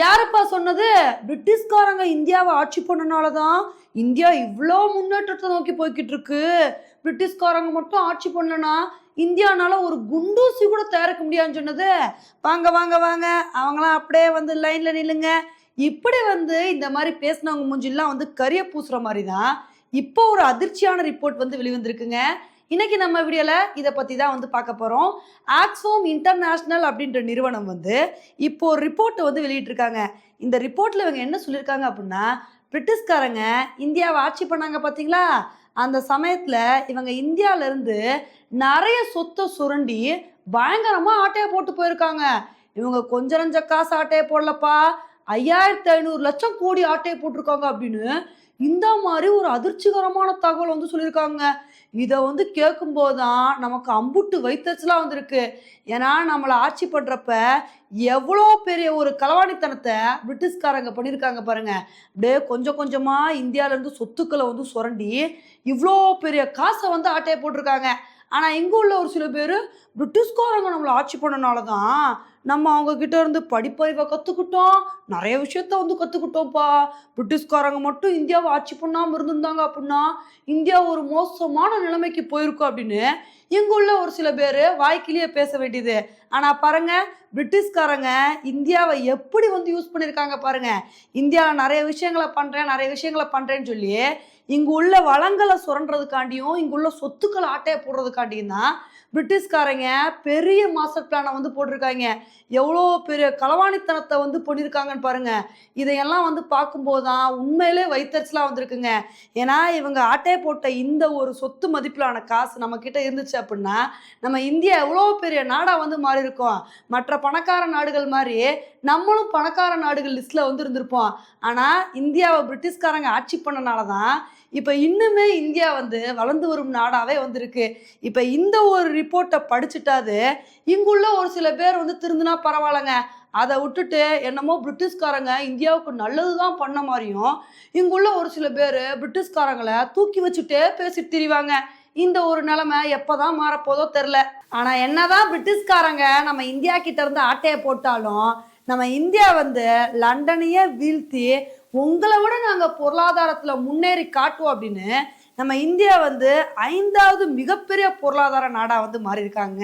யாரப்பா சொன்னது? பிரிட்டிஷ்காரங்க இந்தியாவை ஆட்சி பண்ணனால தான் இந்தியா இவ்வளோ முன்னேற்றத்தை நோக்கி போய்கிட்டு இருக்கு பிரிட்டிஷ்காரங்க மட்டும் ஆட்சி பண்ணலனா இந்தியானால ஒரு குண்டூசி கூட தயாரிக்க முடியாதுன்னு சொன்னது. வாங்க வாங்க வாங்க. அவங்களாம் அப்படியே வந்து லைன்ல நில்லுங்க. இப்படி வந்து இந்த மாதிரி பேசினவங்க மூஞ்சிலாம் வந்து கரிய பூசுற மாதிரி தான் இப்போ ஒரு அதிர்ச்சியான ரிப்போர்ட் வந்து வெளிவந்திருக்குங்க. இன்னைக்கு நம்ம வீடியோவில் இதை பற்றி தான் வந்து பார்க்க போகிறோம் ஆக்ஸ்ஃபோம் இன்டர்நேஷ்னல் அப்படின்ற நிறுவனம் வந்து இப்போ ஒரு ரிப்போர்ட்டை வந்து வெளியிட்டிருக்காங்க. இந்த ரிப்போர்ட்டில் இவங்க என்ன சொல்லியிருக்காங்க அப்படின்னா பிரிட்டிஷ்காரங்க இந்தியாவை ஆட்சி பண்ணாங்க பார்த்தீங்களா? அந்த சமயத்தில் இவங்க இந்தியாவிலேருந்து நிறைய சொத்தை சுரண்டி பயங்கரமாக ஆட்டையை போட்டு போயிருக்காங்க. இவங்க கொஞ்ச நஞ்ச காசு ஆட்டையை போடலப்பா. ஐயாயிரத்தி ஐநூறு லட்சம் கோடி ஆட்டையை போட்டிருக்காங்க அப்படின்னு இந்த மாதிரி ஒரு அதிர்ச்சிகரமான தகவல் வந்து சொல்லியிருக்காங்க. இதை வந்து கேட்கும்போது தான் நமக்கு அம்புட்டு வைத்தச்சலாக வந்திருக்கு. ஏன்னா நம்மளை ஆட்சி பண்ணுறப்ப எவ்வளோ பெரிய ஒரு களவாணித்தனத்தை பிரிட்டிஷ்காரங்க பண்ணியிருக்காங்க பாருங்க. அப்படியே கொஞ்சம் கொஞ்சமாக இந்தியாவிலேருந்து சொத்துக்களை வந்து சுரண்டி இவ்வளோ பெரிய காசை வந்து ஆட்டையை போட்டிருக்காங்க. ஆனால் இங்கே உள்ள ஒரு சில பேர் பிரிட்டிஷ்காரங்க நம்மளை ஆட்சி பண்ணனால தான் நம்ம அவங்கக்கிட்ட இருந்து படிப்பறிவை கற்றுக்கிட்டோம் நிறைய விஷயத்த வந்து கற்றுக்கிட்டோம்ப்பா பிரிட்டிஷ்காரங்க மட்டும் இந்தியாவை ஆட்சி பண்ணாமல் இருந்திருந்தாங்க அப்படின்னா இந்தியா ஒரு மோசமான நிலைமைக்கு போயிருக்கும் அப்படின்னு இங்குள்ள ஒரு சில பேர் வாய்க்கிலேயே பேச வேண்டியது. ஆனால் பாருங்க பிரிட்டிஷ்காரங்க இந்தியாவை எப்படி வந்து யூஸ் பண்ணியிருக்காங்க பாருங்க. இந்தியாவில் நிறைய விஷயங்களை பண்ணுறேன் நிறைய விஷயங்களை பண்ணுறேன்னு சொல்லி இங்கு உள்ள வளங்களை சுரண்டுறதுக்காண்டியும் இங்குள்ள சொத்துக்களை ஆட்டையை போடுறதுக்காண்டியும் தான் பிரிட்டிஷ்காரங்க பெரிய மாஸ்டர் பிளானை வந்து போட்டிருக்காங்க. எவ்வளோ பெரிய களவாணித்தனத்தை வந்து பண்ணியிருக்காங்கன்னு பாருங்க. இதையெல்லாம் வந்து பார்க்கும்போது தான் உண்மையிலே வைத்தறிச்சலாக வந்திருக்குங்க. ஏன்னா இவங்க ஆட்டையை போட்ட இந்த ஒரு சொத்து மதிப்பிலான காசு நம்மக்கிட்ட இருந்துச்சு அப்படின்னா நம்ம இந்தியா எவ்வளோ பெரிய நாடாக வந்து மாறி இருக்கோம் மற்ற பணக்கார நாடுகள் மாதிரி நம்மளும் பணக்கார நாடுகள் லிஸ்ட்டில் வந்து இருந்திருப்போம். ஆனால் இந்தியாவை பிரிட்டிஷ்காரங்க ஆட்சி பண்ணனால தான் இப்போ இன்னுமே இந்தியா வந்து வளர்ந்து வரும் நாடாகவே வந்திருக்கு. இப்போ இந்த ஒரு ரிப்போர்ட்டை படிச்சுட்டாது இங்குள்ள ஒரு சில பேர் வந்து திருந்தினா பரவாயில்லைங்க. அதை விட்டுட்டு என்னமோ பிரிட்டிஷ்காரங்க இந்தியாவுக்கு நல்லது தான் பண்ண மாதிரியும் இங்குள்ள ஒரு சில பேர் பிரிட்டிஷ்காரங்களை தூக்கி வச்சுட்டே பேசிட்டு திரிவாங்க. இந்த ஒரு நிலைமை எப்போதான் மாறப்போதோ தெரில ஆனால் என்னதான் பிரிட்டிஷ்காரங்க நம்ம இந்தியா கிட்ட இருந்து ஆட்டையை போட்டாலும் நம்ம இந்தியா வந்து லண்டனையே வீழ்த்தி உங்களை விட நாங்கள் பொருளாதாரத்தில் முன்னேறி காட்டுவோம் அப்படின்னு நம்ம இந்தியா வந்து ஐந்தாவது மிகப்பெரிய பொருளாதார நாடாக வந்து மாறியிருக்காங்க.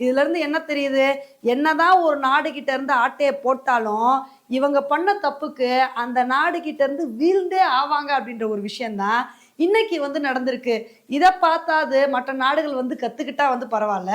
இதுலேருந்து என்ன தெரியுது? என்னதான் ஒரு நாடுகிட்ட இருந்து ஆட்டையை போட்டாலும் இவங்க பண்ண தப்புக்கு அந்த நாடுகிட்ட இருந்து வீழ்ந்தே ஆவாங்க அப்படின்ற ஒரு விஷயந்தான் இன்னைக்கு வந்து நடந்திருக்கு. இதை பார்த்தாது மற்ற நாடுகள் வந்து கற்றுக்கிட்டா வந்து பரவாயில்ல.